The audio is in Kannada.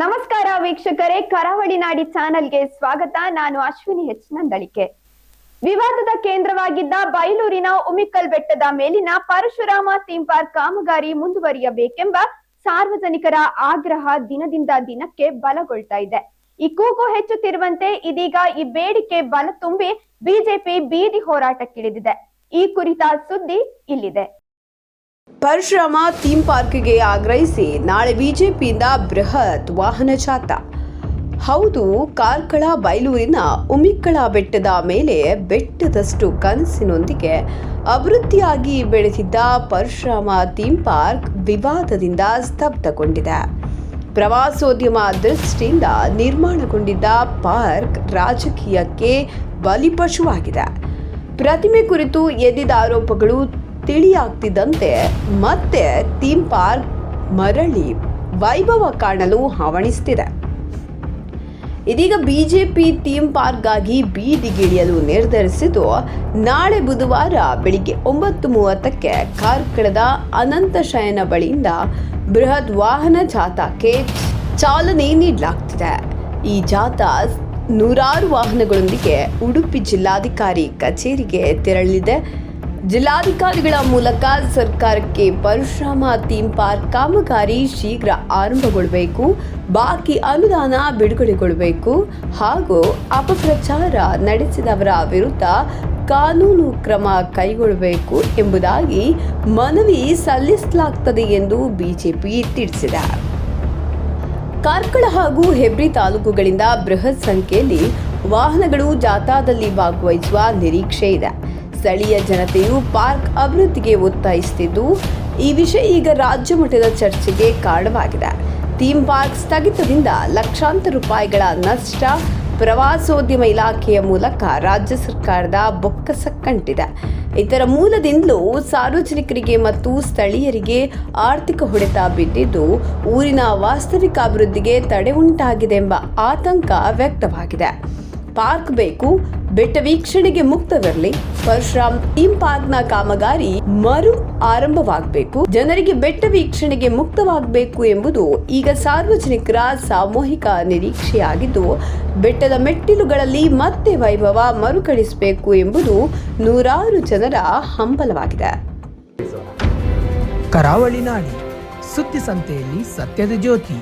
ನಮಸ್ಕಾರ ವೀಕ್ಷಕರೇ, ಕರಾವಳಿ ನಾಡಿ ಚಾನೆಲ್ಗೆ ಸ್ವಾಗತ. ನಾನು ಅಶ್ವಿನಿ ಹೆಚ್ ನಂದಳಿಕೆ. ವಿವಾದದ ಕೇಂದ್ರವಾಗಿದ್ದ ಬೈಲೂರಿನ ಉಮಿಕಲ್ ಬೆಟ್ಟದ ಮೇಲಿನ ಪರಶುರಾಮ ಥೀಮ್ ಪಾರ್ಕ್ ಕಾಮಗಾರಿ ಮುಂದುವರಿಯಬೇಕೆಂಬ ಸಾರ್ವಜನಿಕರ ಆಗ್ರಹ ದಿನದಿಂದ ದಿನಕ್ಕೆ ಬಲಗೊಳ್ತಾ ಇದೆ. ಈ ಕೂಗು ಹೆಚ್ಚುತ್ತಿರುವಂತೆ ಇದೀಗ ಈ ಬೇಡಿಕೆ ಬಲ ತುಂಬಿ ಬಿಜೆಪಿ ಬೀದಿ ಹೋರಾಟಕ್ಕಿಳಿದಿದೆ. ಈ ಕುರಿತ ಸುದ್ದಿ ಇಲ್ಲಿದೆ. ಪರಶುರಾಮ ಥೀಮ್ ಪಾರ್ಕ್ಗೆ ಆಗ್ರಹಿಸಿ ನಾಳೆ ಬಿಜೆಪಿಯಿಂದ ಬೃಹತ್ ವಾಹನ ಜಾಥಾ ಹೌದು, ಕಾರ್ಕಳ ಬೈಲೂರಿನ ಉಮಿಕ್ಕಳ ಬೆಟ್ಟದ ಮೇಲೆ ಬೆಟ್ಟದಷ್ಟು ಕನಸಿನೊಂದಿಗೆ ಅಭಿವೃದ್ಧಿಯಾಗಿ ಬೆಳೆದಿದ್ದ ಪರಶುರಾಮ ಥೀಮ್ ಪಾರ್ಕ್ ವಿವಾದದಿಂದ ಸ್ತಬ್ಧಗೊಂಡಿದೆ. ಪ್ರವಾಸೋದ್ಯಮ ದೃಷ್ಟಿಯಿಂದ ನಿರ್ಮಾಣಗೊಂಡಿದ್ದ ಪಾರ್ಕ್ ರಾಜಕೀಯಕ್ಕೆ ಬಲಿಪಶುವಾಗಿದೆ. ಪ್ರತಿಮೆ ಕುರಿತು ಎದ್ದಿದ ಆರೋಪಗಳು ತಿಳಿಯಾಗ್ತಿದ್ದಂತೆ ಮತ್ತೆ ಥೀಮ್ ಪಾರ್ಕ್ ಮರಳಿ ವೈಭವ ಕಾಣಲು ಹವಣಿಸ್ತಿದೆ ಇದೀಗ ಬಿಜೆಪಿ ಥೀಮ್ ಪಾರ್ಕ್ಗಾಗಿ ಬೀದಿಗಿಳಿಯಲು ನಿರ್ಧರಿಸಿದ್ದು, ನಾಳೆ ಬುಧವಾರ ಬೆಳಿಗ್ಗೆ ಒಂಬತ್ತು ಮೂವತ್ತಕ್ಕೆ ಕಾರ್ಕಳದ ಅನಂತ ಶಯನ ಬಳಿಯಿಂದ ಬೃಹತ್ ವಾಹನ ಜಾಥಾಕ್ಕೆ ಚಾಲನೆ ನೀಡಲಾಗ್ತಿದೆ. ಈ ಜಾಥಾ ನೂರಾರು ವಾಹನಗಳೊಂದಿಗೆ ಉಡುಪಿ ಜಿಲ್ಲಾಧಿಕಾರಿ ಕಚೇರಿಗೆ ತೆರಳಲಿದೆ. ಜಿಲ್ಲಾಧಿಕಾರಿಗಳ ಮೂಲಕ ಸರ್ಕಾರಕ್ಕೆ ಪರಶುರಾಮ ಥೀಮ್ ಪಾರ್ಕ್ ಕಾಮಗಾರಿ ಶೀಘ್ರ ಆರಂಭಗೊಳ್ಳಬೇಕು. ಬಾಕಿ ಅನುದಾನ ಬಿಡುಗಡೆಗೊಳ್ಳಬೇಕು. ಹಾಗೂ ಅಪಪ್ರಚಾರ ನಡೆಸಿದವರ ವಿರುದ್ಧ ಕಾನೂನು ಕ್ರಮ ಕೈಗೊಳ್ಳಬೇಕು ಎಂಬುದಾಗಿ ಮನವಿ ಸಲ್ಲಿಸಲಾಗುತ್ತದೆ ಎಂದು ಬಿಜೆಪಿ ತಿಳಿಸಿದೆ. ಕಾರ್ಕಳ ಹಾಗೂ ಹೆಬ್ರಿ ತಾಲೂಕುಗಳಿಂದ ಬೃಹತ್ ಸಂಖ್ಯೆಯಲ್ಲಿ ವಾಹನಗಳು ಜಾಥಾದಲ್ಲಿ ಭಾಗವಹಿಸುವ ನಿರೀಕ್ಷೆ ಇದೆ. ಸ್ಥಳೀಯ ಜನತೆಯು ಪಾರ್ಕ್ ಅಭಿವೃದ್ಧಿಗೆ ಒತ್ತಾಯಿಸುತ್ತಿದ್ದು ಈ ವಿಷಯ ಈಗ ರಾಜ್ಯ ಮಟ್ಟದ ಚರ್ಚೆಗೆ ಕಾರಣವಾಗಿದೆ. ಥೀಮ್ ಪಾರ್ಕ್ ಸ್ಥಗಿತದಿಂದ ಲಕ್ಷಾಂತರ ರೂಪಾಯಿಗಳ ನಷ್ಟ ಪ್ರವಾಸೋದ್ಯಮ ಇಲಾಖೆಯ ಮೂಲಕ ರಾಜ್ಯ ಸರ್ಕಾರದ ಬೊಕ್ಕಸ ಕಂಟಿದೆ. ಇದರ ಮೂಲದಿಂದಲೂ ಸಾರ್ವಜನಿಕರಿಗೆ ಮತ್ತು ಸ್ಥಳೀಯರಿಗೆ ಆರ್ಥಿಕ ಹೊಡೆತ ಬಿದ್ದಿದ್ದು, ಊರಿನ ವಾಸ್ತವಿಕ ಅಭಿವೃದ್ಧಿಗೆ ತಡೆ ಉಂಟಾಗಿದೆ ಎಂಬ ಆತಂಕ ವ್ಯಕ್ತವಾಗಿದೆ. ಪಾರ್ಕ್ ಬೇಕು, ಬೆಟ್ಟ ವೀಕ್ಷಣೆಗೆ ಮುಕ್ತವಿರಲಿ ಪರಶುರಾಮ್ ಥೀಮ್ನ ಕಾಮಗಾರಿ ಮರು ಆರಂಭವಾಗಬೇಕು. ಜನರಿಗೆ ಬೆಟ್ಟ ವೀಕ್ಷಣೆಗೆ ಮುಕ್ತವಾಗಬೇಕು ಎಂಬುದು ಈಗ ಸಾರ್ವಜನಿಕರ ಸಾಮೂಹಿಕ ನಿರೀಕ್ಷೆಯಾಗಿದ್ದು, ಬೆಟ್ಟದ ಮೆಟ್ಟಿಲುಗಳಲ್ಲಿ ಮತ್ತೆ ವೈಭವ ಮರುಕಳಿಸಬೇಕು ಎಂಬುದು ನೂರಾರು ಜನರ ಹಂಬಲವಾಗಿದೆ. ಕರಾವಳಿ ನಾಡಿ, ಸುದ್ದಿ ಸಂತೆಯಲ್ಲಿ ಸತ್ಯದ ಜ್ಯೋತಿ.